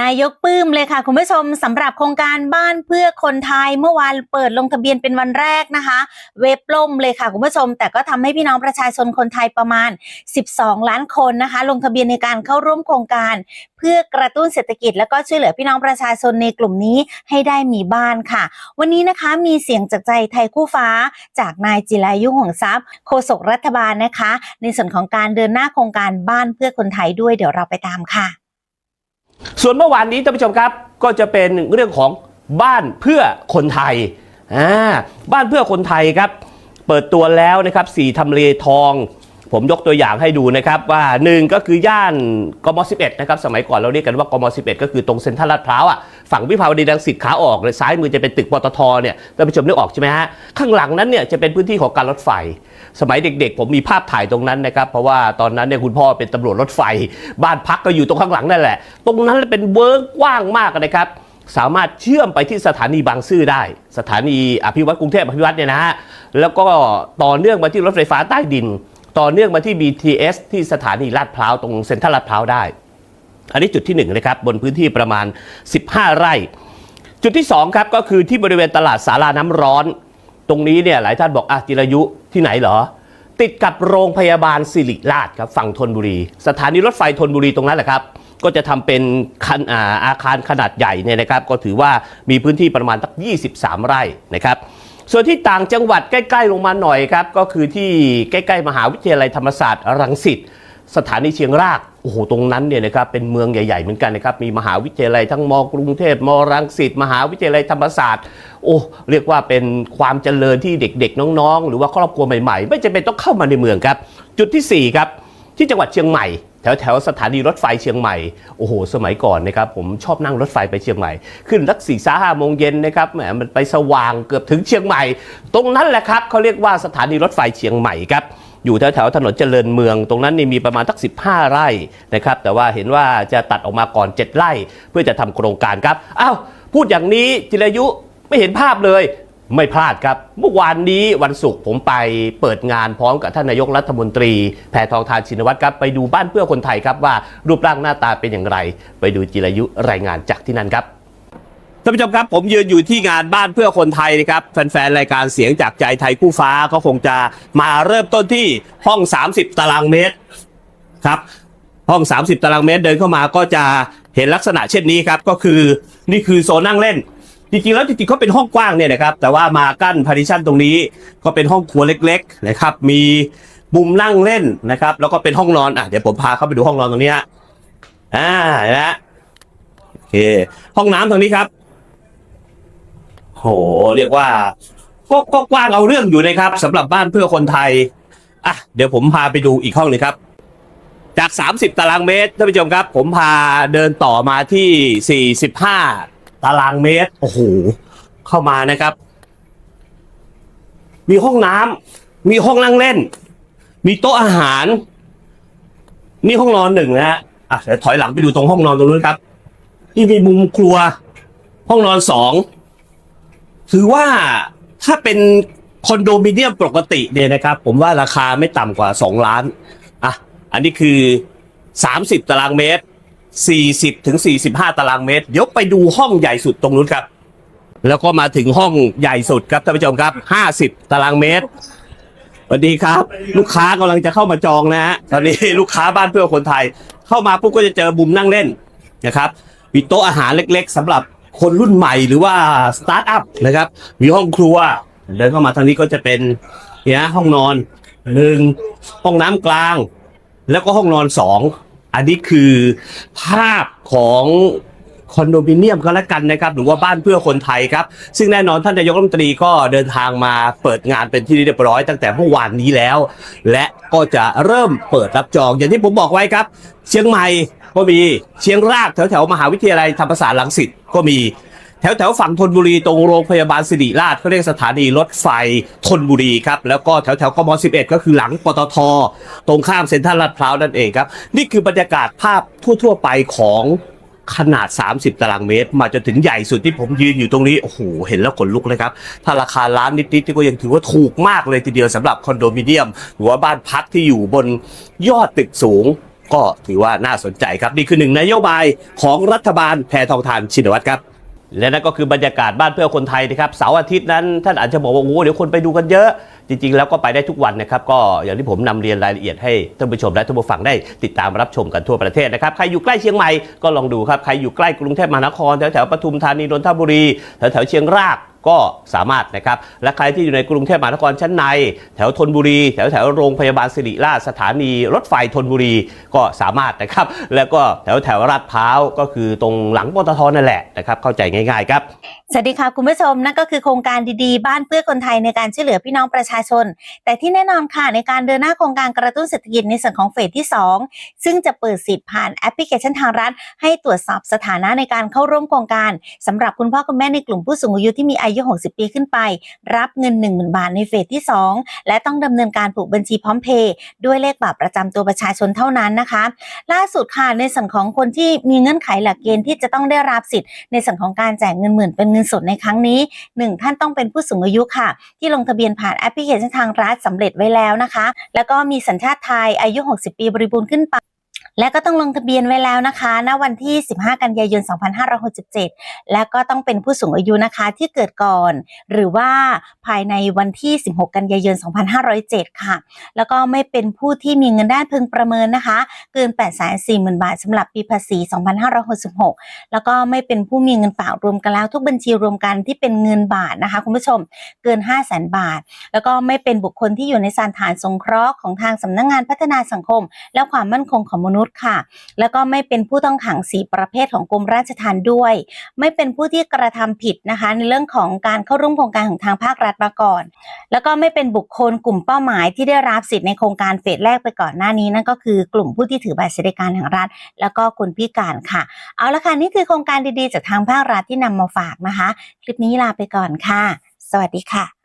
นายกปื้มเลยค่ะ คุณผู้ชมสำหรับโครงการบ้านเพื่อคนไทยเมื่อวานเปิดลงทะเบียนเป็นวันแรกนะคะ เว็บล่มเลยค่ะ คุณผู้ชม แต่ก็ทำให้พี่น้องประชาชนคนไทยประมาณ 12 ล้านคนนะคะ ลงทะเบียนในการเข้าร่วมโครงการ เพื่อกระตุ้นเศรษฐกิจ แล้วก็ช่วยเหลือพี่น้องประชาชนในกลุ่มนี้ให้ได้มีบ้านค่ะ วันนี้นะคะมีเสียงจากใจไทยคู่ฟ้า จากนายจิรายุห่วงทรัพย์โฆษกรัฐบาลนะคะ ในส่วนของการเดินหน้าโครงการบ้านเพื่อคนไทยด้วยเดี๋ยวเราไปตามค่ะ ส่วนเมื่อวานนี้ท่านผู้ชมครับ ก็จะเป็นเรื่องของบ้านเพื่อคนไทยอ่าบ้านเพื่อคนไทยครับ เปิดตัวแล้วนะครับสี่ทำเลทอง ผมยกตัวอย่างให้ดูนะครับว่าหนึ่งก็คือย่านกม 11 นะครับ สมัยก่อนเราเรียกกันว่ากม 11 ก็คือตรงเซ็นทรัลลาดพร้าวอะฝั่งวิภาวดีรังสิตขาออกเลยซ้ายมือจะเป็นตึกปตทเนี่ยท่านผู้ชมนึกออกใช่ไหมฮะ ข้างหลังนั้นเนี่ยจะเป็นพื้นที่ของการรถไฟ สมัยเด็กๆ ผมมีภาพถ่ายตรงนั้นนะครับ เพราะว่าตอนนั้นเนี่ยคุณพ่อเป็นตำรวจรถไฟ บ้านพักก็อยู่ตรงข้างหลังนั่นแหละ ตรงนั้นเป็นเวิร์กกว้างมากนะครับสามารถเชื่อมไปที่สถานีบางซื่อได้ สถานีอภิวัตรกรุงเทพอภิวัตรเนี่ยนะฮะแล้วก็ต่อเนื่องมาที่รถไฟฟ้าใต้ดิน ต่อเนื่องมาที่ BTS ที่สถานีลาดพร้าวตรงเซ็นทรัลลาดพร้าวได้ อันนี้จุดที่หนึ่งนะครับบนพื้นที่ประมาณ 15 ไร่ จุดที่สองครับก็คือที่บริเวณตลาดสาราน้ำร้อน ตรงนี้เนี่ยหลายท่านบอกอะจิรายุที่ไหนเหรอ ติดกับโรงพยาบาลสิริราชครับฝั่งธนบุรี สถานีรถไฟธนบุรีตรงนั้นแหละครับก็จะทำเป็นนอ่าอาคารขนาดใหญ่เนี่ยนะครับ ก็ถือว่ามีพื้นที่ประมาณตั้ง23 ไร่นะครับ ส่วนที่ต่างจังหวัดใกล้ๆลงมาหน่อยครับ ก็คือที่ใกล้ๆ มหาวิทยาลัยธรรมศาสตร์รังสิตสถานีเชียงรากโอ้โหตรงนั้นเนี่ยนะครับเป็นเมืองใหญ่ ๆ เหมือนกันนะครับมีมหาวิทยาลัยทั้งมกรุงเทพมรังสิตมหาวิทยาลัยธรรมศาสตร์โอ้เรียกว่าเป็นความเจริญที่เด็กๆ น้องๆ หรือว่าครอบครัวใหม่ๆ ไม่จำเป็นต้องเข้ามาในเมืองครับ จุดที่4ครับที่จังหวัดเชียงใหม่ แถวแถวสถานีรถไฟเชียงใหม่ โอ้โห สมัยก่อนนะครับผมชอบนั่งรถไฟไปเชียงใหม่ ขึ้นสักสี่สาห้าโมงเย็นนะครับแหมมันไปสว่างเกือบถึงเชียงใหม่ ตรงนั้นแหละครับเขาเรียกว่าสถานีรถไฟเชียงใหม่ครับอยู่แถวแถวๆถนนเจริญเมือง ตรงนั้นนี่มีประมาณสัก 15 ไร่นะครับแต่ว่าเห็นว่าจะตัดออกมาก่อน 7 ไร่ เพื่อจะทำโครงการครับอ้าวพูดอย่างนี้จิรายุไม่เห็นภาพเลย ไม่พลาดครับ เมื่อวานนี้วันศุกร์ผมไปเปิดงานพร้อมกับท่านนายกรัฐมนตรี แพทองทานชินวัตรครับ ไปดูบ้านเพื่อคนไทยครับว่ารูปร่างหน้าตาเป็นอย่างไร ไปดูจิรายุรายงานจากที่นั่นครับท่านผู้ชมครับผมยืนอยู่ที่งานบ้านเพื่อคนไทยนะครับแฟนๆรายการเสียงจากใจไทยคู่ฟ้าก็คงจะมาเริ่มต้นที่ห้อง 30 ตารางเมตรครับ ห้อง 30 ตารางเมตรเดินเข้ามาก็จะเห็นลักษณะเช่นนี้ครับ ก็คือนี่คือโซนนั่งเล่น จริงๆแล้วจริงๆเขาเป็นห้องกว้างเนี่ยนะครับแต่ว่ามากั้นพาริชันตรงนี้ก็เป็นห้องครัวเล็กๆนะครับมีมุมนั่งเล่นนะครับ แล้วก็เป็นห้องนอนอะเดี๋ยวผมพาเข้าไปดูห้องนอนตรงนี้ฮะอ่านะโอเค ห้องน้ำตรงนี้ครับโหเรียกว่าก็ก็กว้างเอาเรื่องอยู่นะครับสำหรับบ้านเพื่อคนไทยอะเดี๋ยวผมพาไปดูอีกห้องนึงครับจาก 30 ตารางเมตรท่านผู้ชมครับ ผมพาเดินต่อมาที่ 45 ตารางเมตร โอ้โห เข้ามานะครับ มีห้องน้ำ มีห้องนั่งเล่น มีโต๊ะอาหาร นี่ห้องนอนหนึ่งนะฮะอะเดี๋ยวถอยหลังไปดูตรงห้องนอนตรงนู้นครับ นี่มีมุมครัว ห้องนอนสอง ถือว่าถ้าเป็นคอนโดมิเนียมปกติเนี่ยนะครับ ผมว่าราคาไม่ต่ำกว่า2ล้าน อะ อันนี้คือ30ตารางเมตร 40ถึง45 ตารางเมตร เดี๋ยวไปดูห้องใหญ่สุดตรงนู้นครับ แล้วก็มาถึงห้องใหญ่สุดครับท่านผู้ชมครับ 50 ตารางเมตรสวัสดีครับ ลูกค้ากำลังจะเข้ามาจองนะฮะตอนนี้ลูกค้าบ้านเพื่อคนไทย เข้ามาปุ๊บก็จะเจอมุมนั่งเล่นนะครับมีโต๊ะอาหารเล็ก ๆสำหรับคนรุ่นใหม่หรือว่าสตาร์ทอัพนะครับ มีห้องครัว เดินเข้ามาทางนี้ก็จะเป็นเนี่ยห้องนอนหนึ่งห้องน้ำกลาง แล้วก็ห้องนอนสอง อันนี้คือภาพของคอนโดมิเนียมก็แล้วกันนะครับ หรือว่าบ้านเพื่อคนไทยครับ ซึ่งแน่นอนท่านนายกรัฐมนตรีก็เดินทางมาเปิดงานเป็นที่เรียบร้อยตั้งแต่เมื่อวานนี้แล้ว และก็จะเริ่มเปิดรับจอง อย่างที่ผมบอกไว้ครับ เชียงใหม่ก็มีเชียงรากแถวแถวๆมหาวิทยาลัยธรรมศาสตร์ลังสิตก็มี แถวแถวฝั่งธนบุรีตรงโรงพยาบาลสิริราชเขาเรียกสถานีรถไฟธนบุรีครับ แล้วก็แถวแถวกม 11 ก็คือหลังปตท ตรงข้ามเซ็นทรัลลาดพร้าวนั่นเองครับ นี่คือบรรยากาศภาพทั่ว ๆ ไปของขนาด 30 ตารางเมตร มาจนถึงใหญ่สุดที่ผมยืนอยู่ตรงนี้ โอ้โห เห็นแล้วขนลุกเลยครับ ถ้าราคาล้านนิดๆนี่ก็ยังถือว่าถูกมากเลยทีเดียวสำหรับคอนโดมิเนียม หรือว่าบ้านพักที่อยู่บนยอดตึกสูง ก็ถือว่าน่าสนใจครับ นี่คือหนึ่งนโยบายของรัฐบาลแพทองทานชินวัตรครับ และนั่นก็คือบรรยากาศบ้านเพื่อคนไทยนะครับเสาร์อาทิตย์นั้นท่านอาจจะบอกว่าโอ้เดี๋ยวคนไปดูกันเยอะ จริง ๆ แล้วก็ไปได้ทุกวันนะครับ ก็อย่างที่ผมนำเรียนรายละเอียดให้ท่านผู้ชมและท่านผู้ฟังได้ติดตามรับชมกันทั่วประเทศนะครับใครอยู่ใกล้เชียงใหม่ก็ลองดูครับใครอยู่ใกล้กรุงเทพมหานครแถวแถวปทุมธานีนนทบุรีแถวแถวเชียงรากก็สามารถนะครับ และใครที่อยู่ในกรุงเทพมหานครชั้นใน แถวธนบุรี แถวแถวโรงพยาบาลสิริราชสถานีรถไฟธนบุรีก็สามารถนะครับ แล้วก็แถวแถวลาดพร้าวก็คือตรงหลังปตทนั่นแหละนะครับ เข้าใจง่ายๆครับ สวัสดีค่ะคุณผู้ชมนั่นก็คือโครงการดีๆ บ้านเพื่อคนไทยในการช่วยเหลือพี่น้องประชาชน แต่ที่แน่นอนค่ะในการเดินหน้าโครงการกระตุ้นเศรษฐกิจในส่วนของเฟสที่ 2 ซึ่งจะเปิดสิทธิ์ผ่านแอปพลิเคชันทางรัฐ ให้ตรวจสอบสถานะในการเข้าร่วมโครงการสำหรับคุณพ่อคุณแม่ในกลุ่มผู้สูงอายุที่มีอายุ 60 ปีขึ้นไป รับเงิน 10,000 บาทในเฟสที่ 2 และต้องดำเนินการผูกบัญชีพร้อมเพย์ด้วยเลขบัตรประจำตัวประชาชนเท่านั้นนะคะ ล่าสุดค่ะในส่วนของคนที่มีเงื่อนไขหลักเกณฑ์ที่จะต้องได้รับสิทธิ์ในส่วนของการแจกเงินหมื่นเป็นเงินสดในครั้งนี้หนึ่งท่านต้องเป็นผู้สูงอายุค่ะ ที่ลงทะเบียนผ่านแอปพลิเคชันทางรัฐสำเร็จไว้แล้วนะคะ แล้วก็มีสัญชาติไทยอายุ 60 ปีบริบูรณ์ขึ้นไป และก็ต้องลงทะเบียนไว้แล้วนะคะ ณ วันที่ 15 กันยายน 2567 และก็ต้องเป็นผู้สูงอายุนะคะที่เกิดก่อน หรือว่าภายในวันที่ 16 กันยายน 2507 ค่ะ แล้วก็ไม่เป็นผู้ที่มีเงินได้พึงประเมินนะคะ เกิน 840,000 บาทสำหรับปีภาษี 2566 แล้วก็ไม่เป็นผู้มีเงินฝากรวมกันแล้วทุกบัญชีรวมกันที่เป็นเงินบาทนะคะ คุณผู้ชมเกิน 5 0 0 0 0 0บาท แล้วก็ไม่เป็นบุคคลที่อยู่ในสถานสงเคราะห์ของทางสำนักงงานพัฒนาสังคม และความมั่นคงของมนุษย์ค่ะ แล้วก็ไม่เป็นผู้ต้องขังสีประเภทของกรมราชทัณฑ์ด้วย ไม่เป็นผู้ที่กระทำผิดนะคะ ในเรื่องของการเข้าร่วมโครงการของทางภาครัฐมาก่อน แล้วก็ไม่เป็นบุคคลกลุ่มเป้าหมายที่ได้รับสิทธิ์ในโครงการเฟสแรกไปก่อนหน้านี้นั่นก็คือกลุ่มผู้ที่ถือบัตรสวัสดิการแห่งรัฐ แล้วก็คนพิการค่ะ เอาละค่ะนี่คือโครงการดีๆ จากทางภาครัฐที่นำมาฝากนะคะ คลิปนี้ลาไปก่อนค่ะ สวัสดีค่ะ